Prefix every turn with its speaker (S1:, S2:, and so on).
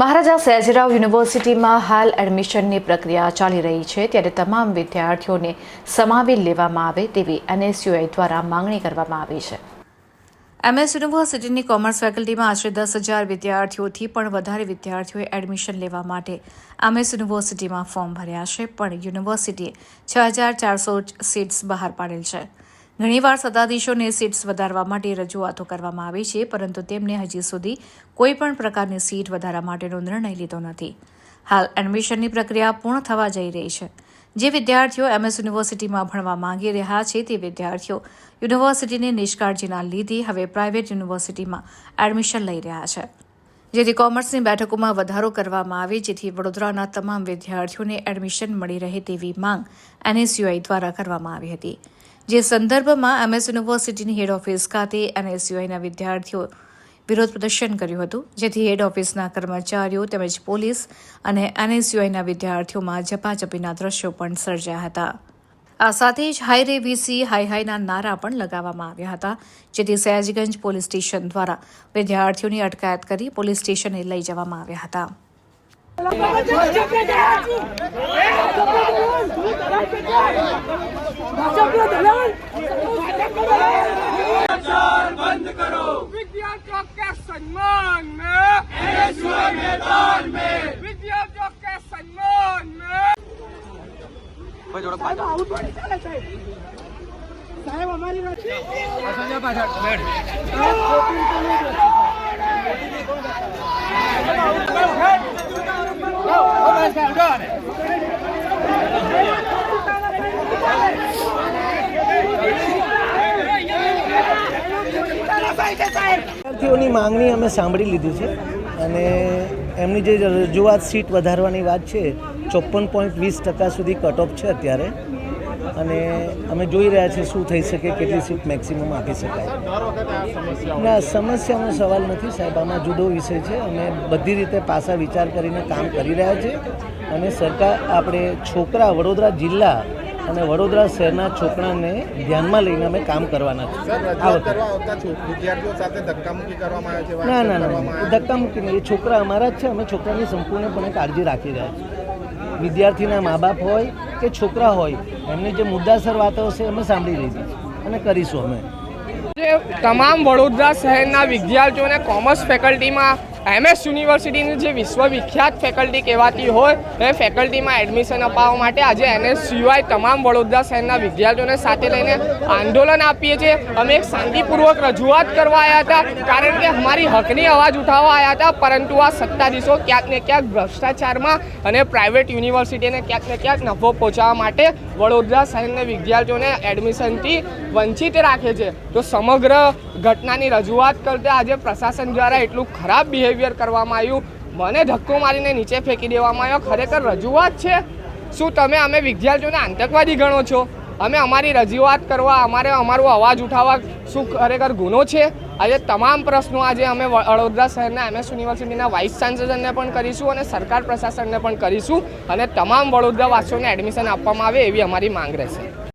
S1: મહારાજા સયાજીરાવ યુનિવર્સિટીમાં હાલ એડમિશનની પ્રક્રિયા ચાલી રહી છે ત્યારે તમામ વિદ્યાર્થીઓને સમાવી લેવામાં આવે તેવી એનએસયુઆઈ દ્વારા માંગણી કરવામાં આવી છે. એમએસ યુનિવર્સિટીની કોમર્સ ફેકલ્ટીમાં આશરે દસ હજાર વિદ્યાર્થીઓથી પણ વધારે વિદ્યાર્થીઓએ એડમિશન લેવા માટે એમએસ યુનિવર્સિટીમાં ફોર્મ ભર્યા છે, પણ યુનિવર્સિટીએ છ હજાર ચારસો સીટ્સ બહાર પાડેલ છે. ઘણીવાર સત્તાધીશોને સીટ્સ વધારવા માટે રજૂઆતો કરવામાં આવી છે, પરંતુ તેમને હજી સુધી કોઈપણ પ્રકારની સીટ વધારા માટેનો નિર્ણય લીધો નથી. હાલ એડમિશનની પ્રક્રિયા પૂર્ણ થવા જઈ રહી છે. જે વિદ્યાર્થીઓ એમએસ યુનિવર્સિટીમાં ભણવા માંગી રહ્યા છે તે વિદ્યાર્થીઓ યુનિવર્સિટીની નિષ્કાળજીના લીધે હવે પ્રાઇવેટ યુનિવર્સિટીમાં એડમિશન લઈ રહ્યા છે. જેથી કોમર્સની બેઠકોમાં વધારો કરવામાં આવે, જેથી વડોદરાના તમામ વિદ્યાર્થીઓને એડમિશન મળી રહે તેવી માંગ એનએસયુઆઈ દ્વારા કરવામાં આવી હતી. જે સંદર્ભમાં એમએસ યુનિવર્સિટીની હેડ ઓફિસ ખાતે એનએસયુઆઈના વિદ્યાર્થીઓ વિરોધ પ્રદર્શન કર્યું હતું, જેથી હેડ ઓફિસના કર્મચારીઓ તેમજ પોલીસ અને એનએસયુઆઈના વિદ્યાર્થીઓમાં ઝપાઝપીના દ્રશ્યો પણ સર્જાયા હતા. આ સાથે જ હાઈ રે વીસી, હાઈ હાઈના નારા પણ લગાવવામાં આવ્યા હતા, જેથી સયાજીગંજ પોલીસ સ્ટેશન દ્વારા વિદ્યાર્થીઓની અટકાયત કરી પોલીસ સ્ટેશને લઈ જવામાં આવ્યા હતા.
S2: બંધ કરો કે સન્માન મેદાન મેં વિદ્યાર્થીઓ કે સન્માન સાહેબ અમારી વાત સંજય પાછળ
S3: વિદ્યાર્થીઓની માંગણી અમે સાંભળી લીધી છે અને એમની જે રજૂઆત સીટ વધારવાની વાત છે, ચોપન પોઈન્ટ વીસ ટકા સુધી કટ ઓફ છે અત્યારે. અને અમે જોઈ રહ્યા છીએ શું થઈ શકે, કેટલી સીટ મેક્સિમમ આપી શકાય. ના, સમસ્યાનો સવાલ નથી સાહેબ, આમાં જુદો વિષય છે. અમે બધી રીતે પાસા વિચાર કરીને કામ કરી રહ્યા છે. અને સરકાર, આપણે છોકરા વડોદરા જિલ્લા અને વડોદરા શહેરના છોકરાને ધ્યાનમાં લઈને અમે કામ કરવાના છે
S4: સર
S3: આ
S4: રજૂઆત
S3: વખતે.
S4: કરવા આવતા છો. વિદ્યાર્થીઓ સાથે ધક્કામુક્કી કરવામાં આવે છે
S3: ના ના ના
S4: આવે
S3: ધક્કા મૂકી નહીં. એ છોકરા અમારા જ છે. અમે છોકરાની સંપૂર્ણપણે કાળજી રાખી રહ્યા છીએ. વિદ્યાર્થીના મા બાપ હોય કે છોકરા હોય એમની જે મુદ્દાસર વાતો હશે અમે સાંભળી લીધી છે અને કરીશું અમે.
S2: જે તમામ વડોદરા શહેરના વિદ્યાર્થીઓને કોમર્સ ફેકલ્ટીમાં એમએસ યુનિવર્સિટીની જે વિશ્વવિખ્યાત ફેકલ્ટી કહેવાતી હોય, એ ફેકલ્ટીમાં એડમિશન અપાવવા માટે આજે એનએસ સિવાય તમામ વડોદરા શહેરના વિદ્યાર્થીઓને સાથે લઈને આંદોલન આપીએ છીએ. અમે એક શાંતિપૂર્વક રજૂઆત કરવા આવ્યા હતા, કારણ કે અમારી હકની અવાજ ઉઠાવવા આવ્યા હતા, પરંતુ આ સત્તાધીશો ક્યાંક ને ક્યાંક ભ્રષ્ટાચારમાં અને પ્રાઇવેટ યુનિવર્સિટીને ક્યાંક ને ક્યાંક નફો પહોંચાડવા માટે વડોદરા શહેરના વિદ્યાર્થીઓને એડમિશનથી વંચિત રાખે છે. તો સમગ્ર ઘટનાની રજૂઆત કરતા આજે પ્રશાસન દ્વારા એટલું ખરાબ બિહેવિયર કરવામાં આવ્યું. મને ધક્કો મારીને નીચે ફેંકી દેવામાં આવ્યો. ખરેખર રજૂઆત છે? શું તમે અમે વિદ્યાર્થીઓને આતંકવાદી ગણો છો? અમે અમારી રજૂઆત કરવા, અમારે અમારો અવાજ ઉઠાવવા શું ખરેખર ગુનો છે? આજે તમામ પ્રશ્નો આજે અમે વડોદરા શહેરના એમએસ યુનિવર્સિટીના વાઇસ ચાન્સેલરને પણ કરીશું અને સરકાર પ્રશાસનને પણ કરીશું અને તમામ વડોદરા વાસીઓને એડમિશન આપવામાં આવે એવી અમારી માંગ રહેશે.